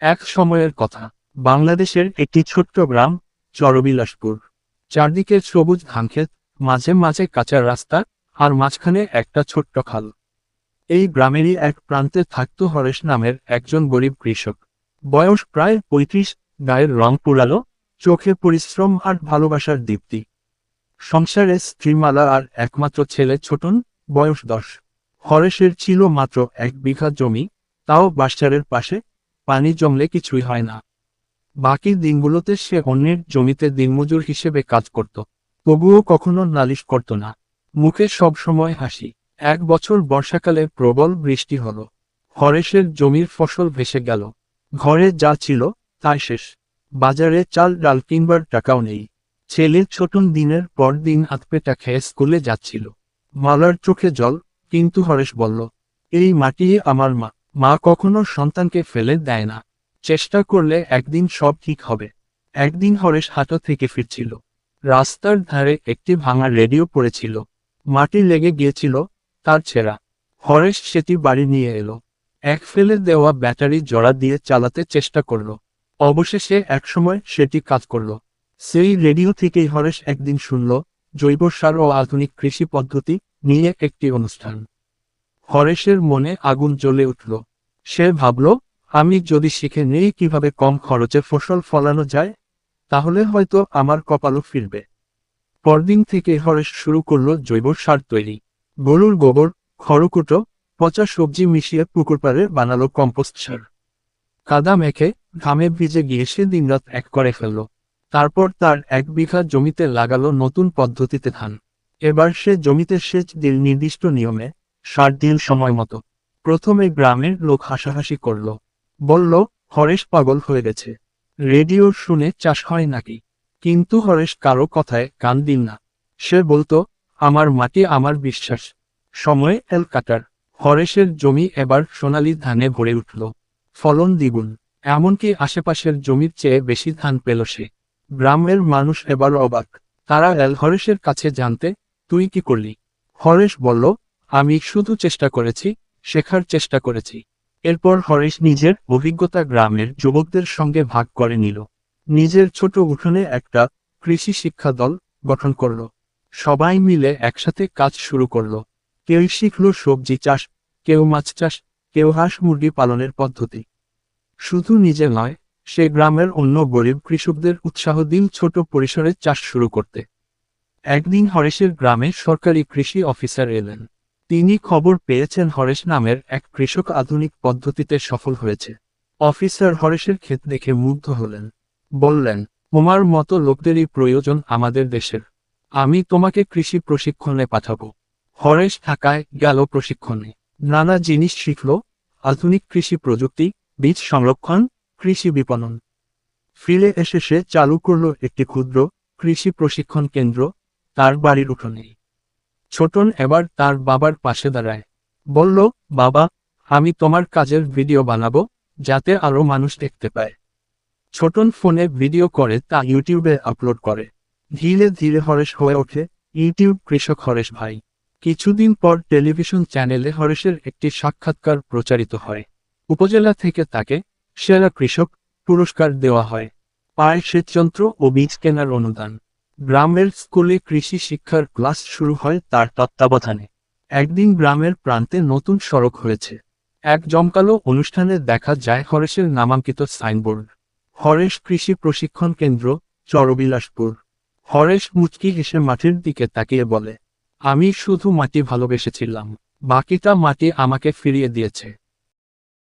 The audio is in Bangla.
এক সময়ের কথা। বাংলাদেশের একটি ছোট্ট গ্রাম, চরবিলাসপুর। চারদিকে সবুজ ধানক্ষেত মাঝে মাঝে কাঁচা রাস্তা, আর মাঝখানে একটা ছোট্ট খাল। এই গ্রামেরই এক প্রান্তে থাকত হরেশ নামের একজন গরিব কৃষক। বয়স প্রায় পঁয়ত্রিশ, গায়ের রং পুরালো, চোখে পরিশ্রম আর ভালোবাসার দীপ্তি। সংসারে স্ত্রীমালা আর একমাত্র ছেলে ছোটন, বয়স দশ। হরেশের ছিল মাত্র এক বিঘা জমি, তাও বাসারের পাশে পানি জমলে কিছুই হয় না। বাকি দিনগুলোতে সে অন্যের জমিতে দিনমজুর হিসেবে কাজ করত। তবুও কখনো নালিশ করত না। মুখে সব সময় হাসি। এক বছর বর্ষাকালে প্রবল বৃষ্টি হলো। হরেশের জমির ফসল ভেসে গেল। ঘরে যা ছিল, তাই শেষ। বাজারে চাল, ডাল কিনবার টাকাও নেই। ছেলে ছোটন দিনের পর দিন হাতপেটা খেয়ে স্কুলে যাচ্ছিল। মালার চোখে জল, কিন্তু হরেশ বলল, এই মাটি আমার মা। মা কখনো সন্তানকে ফেলে দেয় না। চেষ্টা করলে একদিন সব ঠিক হবে। একদিন হরেশ হাটো থেকে ফিরছিল। রাস্তার ধারে একটি ভাঙা রেডিও পড়েছিল। মাটি লেগে গিয়েছিল তার ছেঁড়া। হরেশ সেটি বাড়ি নিয়ে এলো। এক ফেলে দেওয়া ব্যাটারি জোড়া দিয়ে চালাতে চেষ্টা করল। অবশেষে একসময় সেটি কাজ করল। সেই রেডিও থেকেই হরেশ একদিন শুনল জৈব সার ও আধুনিক কৃষি পদ্ধতি নিয়ে একটি অনুষ্ঠান। হরেশের মনে আগুন জ্বলে উঠল। সে ভাবল, আমি যদি শিখে নেই কীভাবে কম খরচে ফসল ফলানো যায়, তাহলে হয়তো আমার কপালও ফিরবে। পরদিন থেকে হরেশ শুরু করল জৈব সার তৈরি। গরুর গোবর, খড়কুটো, পচা সবজি মিশিয়ে পুকুর পাড়ে বানালো কম্পোস্ট সার। কাদা মেখে ঘামে ভিজে গিয়ে সে দিনরাত এক করে ফেলল। তারপর তার এক বিঘা জমিতে লাগালো নতুন পদ্ধতিতে ধান। এবার সে জমিতে সেচ দিল নির্দিষ্ট নিয়মে, সার দিল সময় মতো। প্রথমে গ্রামের লোক হাসাহাসি করল। বলল, হরেশ পাগল হয়ে গেছে। রেডিও শুনে চাষ হয় নাকি? কিন্তু হরেশ কারও কথায় কান দিল না। সে বলতো, আমার মাটি আমার বিশ্বাস। সময় এল কাটার হরেশের জমি এবার সোনালি ধানে ভরে উঠল। ফলন দ্বিগুণ। এমনকি আশেপাশের জমির চেয়ে বেশি ধান পেল সে। গ্রামের মানুষ এবার অবাক। তারা এল, হরেশের কাছে জানতে তুই কি করলি? হরেশ বলল, আমি শুধু চেষ্টা করেছি শেখার চেষ্টা করেছি। এরপর হরেশ নিজের অভিজ্ঞতা গ্রামের যুবকদের সঙ্গে ভাগ করে নিল। নিজের ছোট উঠোনে একটা কৃষি শিক্ষা দল গঠন করল। সবাই মিলে একসাথে কাজ শুরু করল। কেউ শিখল সবজি চাষ, কেউ মাছ চাষ, কেউ হাঁস মুরগি পালনের পদ্ধতি। শুধু নিজে নয়, সে গ্রামের অন্য গরিব কৃষকদের উৎসাহ দিন ছোট পরিসরে চাষ শুরু করতে। একদিন হরেশের গ্রামে সরকারি কৃষি অফিসার এলেন। তিনি খবর পেয়েছেন হরেশ নামের এক কৃষক আধুনিক পদ্ধতিতে সফল হয়েছে। অফিসার হরেশের ক্ষেত দেখে মুগ্ধ হলেন। বললেন, তোমার মতো লোকদেরই প্রয়োজন আমাদের দেশের। আমি তোমাকে কৃষি প্রশিক্ষণে পাঠাবো। হরেশ ঢাকায় গেল প্রশিক্ষণে। নানা জিনিস শিখল, আধুনিক কৃষি প্রযুক্তি, বীজ সংরক্ষণ, কৃষি বিপণন। ফিরে এসে সে চালু করল একটি ক্ষুদ্র কৃষি প্রশিক্ষণ কেন্দ্র, তার বাড়ির উঠোনেই। ছোটন এবার তার বাবার পাশে দাঁড়ায়। বলল, বাবা, আমি তোমার কাজের ভিডিও বানাবো, যাতে আরও মানুষ দেখতে পায়। ছোটন ফোনে ভিডিও করে তা ইউটিউবে আপলোড করে। ধীরে ধীরে হরেশ হয়ে ওঠে। ইউটিউব কৃষক হরেশ ভাই। কিছুদিন পর টেলিভিশন চ্যানেলে হরেশের একটি সাক্ষাৎকার প্রচারিত হয়। উপজেলা থেকে তাকে সেরা কৃষক পুরস্কার দেওয়া হয়। পায় সেচযন্ত্র ও বীজ কেনার অনুদান। গ্রামের স্কুলে কৃষি শিক্ষার ক্লাস শুরু হয় তার তত্ত্বাবধানে। একদিন গ্রামের প্রান্তে নতুন সড়ক হয়েছে। এক জমকালো অনুষ্ঠানে দেখা যায় হরেশের নামাঙ্কিত সাইনবোর্ড। হরেশ কৃষি প্রশিক্ষণ কেন্দ্র, চরবিলাসপুর। হরেশ মুচকি হেসে মাটির দিকে তাকিয়ে বলে, আমি শুধু মাটি ভালোবেসেছিলাম, বাকিটা মাটি আমাকে ফিরিয়ে দিয়েছে।